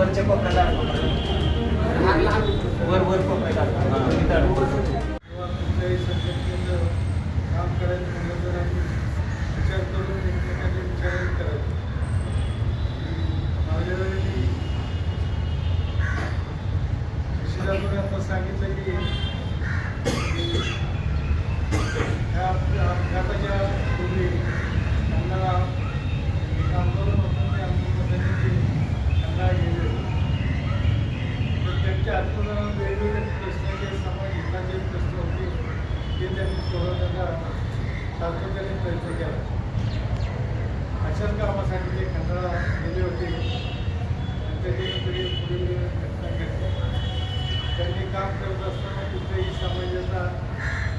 वरच्या कोपऱ्याला वर वर कोपऱ्याला हां तिथं अडकतो. किंवा कुठल्याही संघटनेचं काम करायचं म्हणलं तर आम्ही विचार करून एकमेकांचे विचारही करायचो माझ्या वेळी शिरापूर आता सांगितलं की की ह्या अपघा- अपघाताच्या पूर्वी त्यांना एक आंदोलन होतं ते आंदोलनासाठी ते त्यांना गेले तर त्यांच्या आत्मदानात वेगवेगळे प्रश्न जे समाज हिताचे प्रश्न होते ते त्यांनी सोडवण्याचा सातत्याने प्रयत्न केला अशाच कामासाठी ते खंडाळा गेले होते आणि त्याची पुढे पुढील घटना घडली त्यांनी काम करत असताना कुठल्याही समाजाचा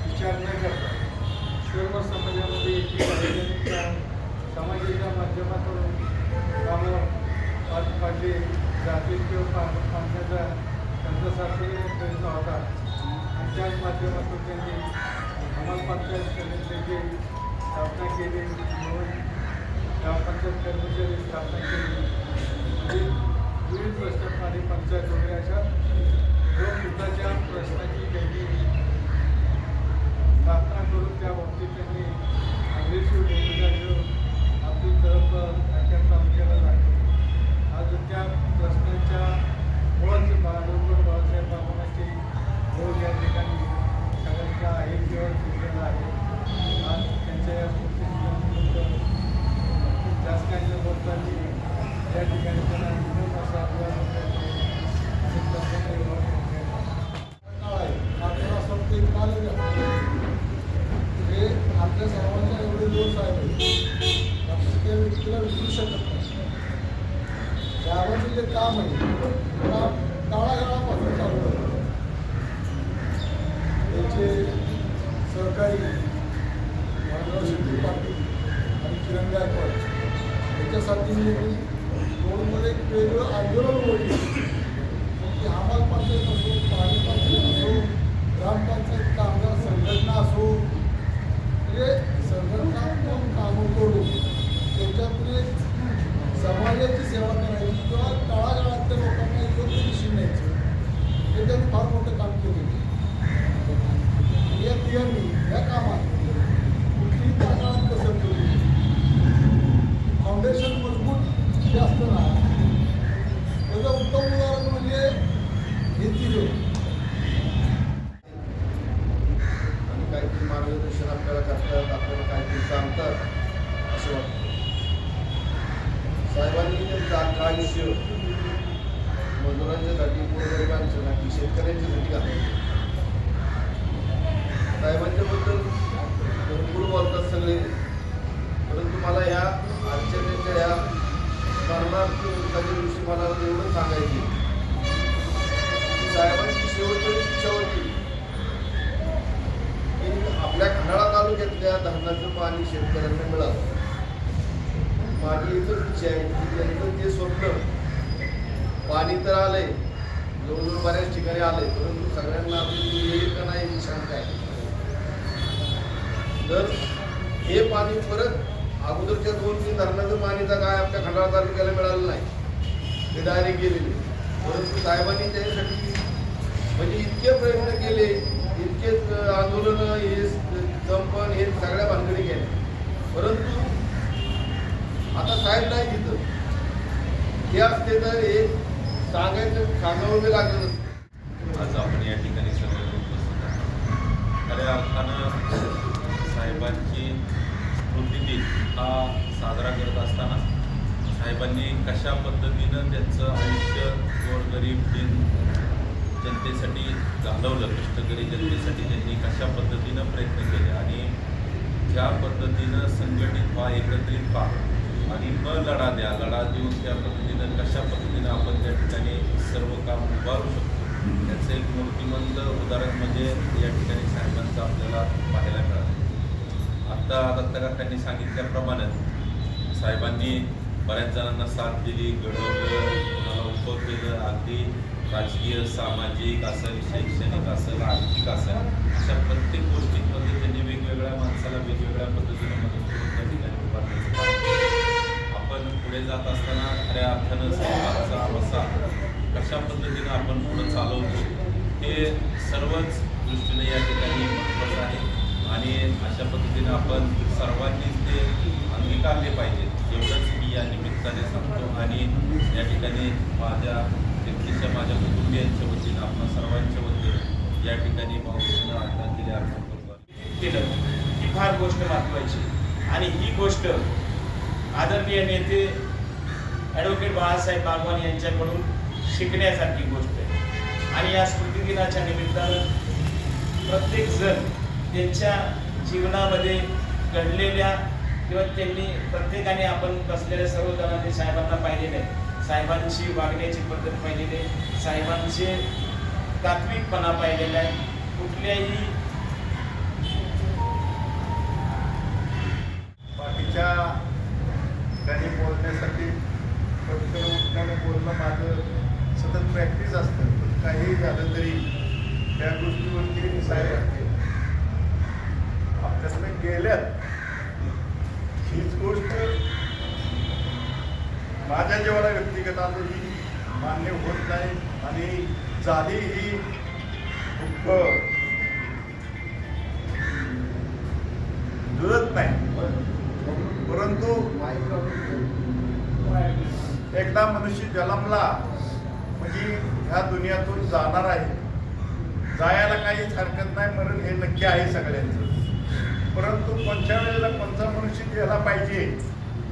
विचार न करता सर्व समाजामध्ये एकी माध्यमातून कामं पार पाडले जातील किंवा पा पाडण्याचा त्यांचा सातत्याने प्रयत्न होता आणि त्याच माध्यमातून त्यांनी अंमल पंचायत समितीची स्थापना केली म्हणून ग्रामपंचायत कर्मचारी स्थापना केली म्हणजे विविध प्रश्न पाणी पंचायत वगैरे अशा लोकहिताच्या प्रश्नाची त्यांनी स्थापना करून त्या बाबतीत त्यांनी अग्रेसिव्ह भूमिका घेऊन आपली तळप नाट्या तालुक्याला लागली आज त्या प्रश्नांच्या मुळात बाळासाहेब बाळासाहेब बाबांची रोज या ठिकाणी सगळ्यांच्या आहे किंवा जिल्ह्याला आहे आज त्यांच्या या स्मृतीनिमित्त जास्त काही बोलताना या ठिकाणी त्यांना विनोद असा अभिवादन करते आणि प्रसन्न विवाह करते काळ आहे आपल्याला असं वाटतं की काल हे आपल्या सर्वांच्या एवढे दोष आहेत आपण त्या व्यक्तीला विसरू शकत नाही गावाचं जे काम आहे ते तळागाळापासून चालू आहे. त्याचे सहकारी माधवराव शेट्टी पाटील आणि किरण गायकवाड यांच्यासाठी मी दोनमध्ये एक वेगळं आंदोलन ओढले की हमाल पंचायत असो पाणी पंचायत असो ग्रामपंचायत कामगार संघटना असो म्हणजे संघटना किंवा कामं करून त्याच्यातून एक समाजाची सेवा करायची किंवा तळागाळातल्या लोकांना योग्य दिशेने न्यायचं हे त्यांनी फार मोठं काम केलेलं आहे या तिघांनी या कामात कुठलीही त्या काळात कसर केली फाउंडेशन मजबूत जे असतं ना त्याचं उत्तम उदाहरण म्हणजे हे तिघं आणि काहीतरी मार्गदर्शन आपल्याला करतात आपल्याला काहीतरी सांगतात असं वाटतं साहेबांनी त्यांचं अख्खं आयुष्य मजुरांच्यासाठी गोरगरिबांच्यासाठी शेतकऱ्यांच्यासाठी साहेबांच्या बद्दल भरपूर बोलतात सगळे. परंतु मला ह्या आजच्या त्यांच्या ह्या स्मरणार्थ दिवशी मला एवढं सांगायचे साहेबांची शेवटची इच्छा होती. की आपल्या खंडाळा तालुक्यातल्या धरणाचं पाणी शेतकऱ्यांना मिळावं. माझी एकच इच्छा आहे की त्यांचं ते स्वप्न पाणी तर आलंय. जवळजवळ बऱ्याच ठिकाणी आले परंतु सगळ्यांना आपली येईल का नाही ही शंका आहे. तर हे पाणी परत अगोदरच्या दोन तीन धरणाचं पाणी तर काय आपल्या खंडाळा तालुक्याला मिळालं नाही. ते डायरेक्ट गेलेले. परंतु साहेबांनी त्याच्यासाठी म्हणजे इतके प्रयत्न केले इतके आंदोलन हे संपन हे सगळ्या भानगडी केल्या परंतु आता साहेब नाही तिथं. हे असते तर हे सांगायचं सांगावं बी लागलं आज आपण या ठिकाणी सगळे उपस्थित आहोत. खऱ्या अर्थानं साहेबांची स्मृतिदिन हा साजरा करत असताना साहेबांनी कशा पद्धतीनं त्यांचं आयुष्य गोरगरीब दिन जनतेसाठी घालवलं कष्टकरी जनतेसाठी त्यांनी कशा पद्धतीनं प्रयत्न केले आणि ज्या पद्धतीनं संघटित व्हा एकत्रित व्हा आणि न लढा द्या. लढा देऊन त्या पद्धतीनं कशा पद्धतीनं आपण त्या ठिकाणी सर्व काम उभारू शकतो त्याचं एक मूर्तिमंत उदाहरण म्हणजे या ठिकाणी साहेबांचं आपल्याला पाहायला मिळालं. आत्ता दत्तकाकांनी सांगितल्याप्रमाणे साहेबांनी बऱ्याच जणांना साथ दिली घडवलं कोणाला उभं केलं अगदी राजकीय सामाजिक असेल शैक्षणिक असेल आर्थिक असेल अशा प्रत्येक गोष्टींमध्ये त्यांनी वेगवेगळ्या माणसाला वेगवेगळ्या पद्धतीने मदत करून त्या ठिकाणी उभारण्याचं काम केलं. आपण पुढे जात असताना खऱ्या अर्थानं साहेबांचा वसा पद्धतीनं आपण पुढं चालवतो हे सर्वच दृष्टीने या ठिकाणी महत्त्वाचं आहे. आणि अशा पद्धतीनं आपण सर्वांनीच ते अंगीकारले पाहिजे. एवढंच मी या निमित्ताने सांगतो. आणि या ठिकाणी माझ्या व्यक्तीच्या माझ्या कुटुंबियांच्या वतीनं आपण सर्वांच्या वतीनं या ठिकाणी भावपूर्ण आदरांजली अर्पण करतो केलं. ही फार गोष्ट महत्वाची आणि ही गोष्ट आदरणीय नेते ॲडव्होकेट बाळासाहेब बागवान यांच्याकडून शिकण्यासारखी गोष्ट आहे. आणि या स्मृतिदिनाच्या निमित्तानं प्रत्येक जण त्यांच्या जीवनामध्ये घडलेल्या किंवा त्यांनी प्रत्येकाने आपण बसलेल्या सर्व जणांनी साहेबांना पाहिलेले आहे. साहेबांची वागण्याची पद्धत पाहिलेली आहे. साहेबांचे तात्विकपणा पाहिलेला आहे. कुठल्याही बाकीच्या ठिकाणी बोलण्यासाठी पटकन उठण्याने बोलणं माझं सतत प्रॅक्टिस असतं. पण काहीही झालं तरी त्या गोष्टीवरती मी साहेब आपल्याकडे गेल्यात हीच गोष्ट माझ्या जीवाला व्यक्तिगत आजही मान्य होत नाही आणि झाली ही दुःख जुळत नाही. परंतु एकदा मनुष्य जन्मला म्हणजे ह्या दुनियातून जाणार आहे. जायला काहीच हरकत नाही मरण हे नक्की आहे सगळ्यांचं. परंतु कोणत्या वेळेला कोणता मनुष्य गेला पाहिजे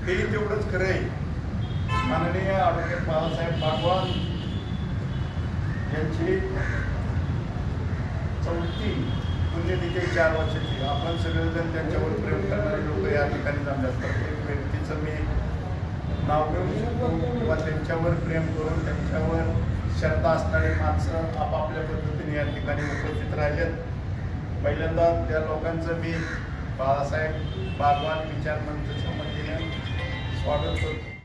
ते तेवढंच खरं आहे. माननीय ॲडव्होकेट बाळासाहेब भागवान यांची चौथी म्हणजे पुण्यतिथी चार वर्षाची. आपण सगळेजण त्यांच्यावर प्रेम करणारे लोक या ठिकाणी जमल्यात. प्रत्येक व्यक्तीचं मी नाव घेऊ शकतो किंवा त्यांच्यावर प्रेम करून त्यांच्यावर श्रद्धा असणारी माणसं आपापल्या पद्धतीने या ठिकाणी उपस्थित राहिलेत. पहिल्यांदा त्या लोकांचं मी बाळासाहेब बागवान विचार मंचच्या वतीने स्वागत करतो.